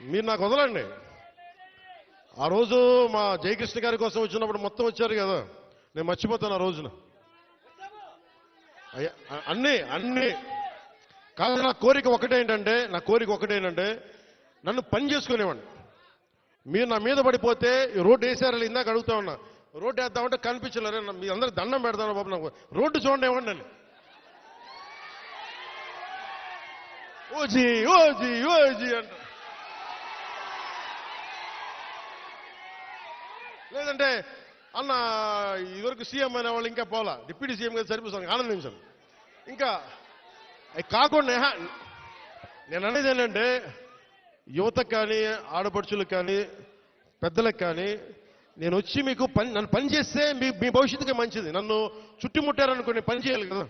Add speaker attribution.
Speaker 1: మీరు నాకు వదలండి. ఆ రోజు మా జయకృష్ణ గారి కోసం వచ్చినప్పుడు మొత్తం వచ్చారు కదా. నేను మర్చిపోతాను ఆ రోజున. అయ్యా, అన్నీ అన్నీ. కాదు నా కోరిక ఒకటేంటంటే నా కోరిక ఒకటేంటంటే నన్ను పని చేసుకునేవాడిని. మీరు నా మీద పడిపోతే రోడ్డు వేసారని ఇందాక అడుగుతా ఉన్నా. రోడ్డు వేద్దామంటే కనిపించలేరు మీ అందరూ దండం పెడతాను బాబు నాకు. రోడ్డు చూడండి ఇవ్వండి అని ఓజీ ఓజీ ఓజీ అంట లేదంటే అన్న ఇదివరకు సీఎం అయిన వాళ్ళు ఇంకా పోలా డిప్యూటీ సీఎం గారు సరిపోతాను ఆనందించాను ఇంకా అవి కాకుండా హా, నేను అనేది ఏంటంటే యువతకు కానీ ఆడపడుచులకు కానీ పెద్దలకు కానీ నేను వచ్చి మీకు పని నన్ను పని చేస్తే మీ మీ భవిష్యత్తుకి మంచిది. నన్ను చుట్టుముట్టారనుకోండి పని చేయాలి కదా.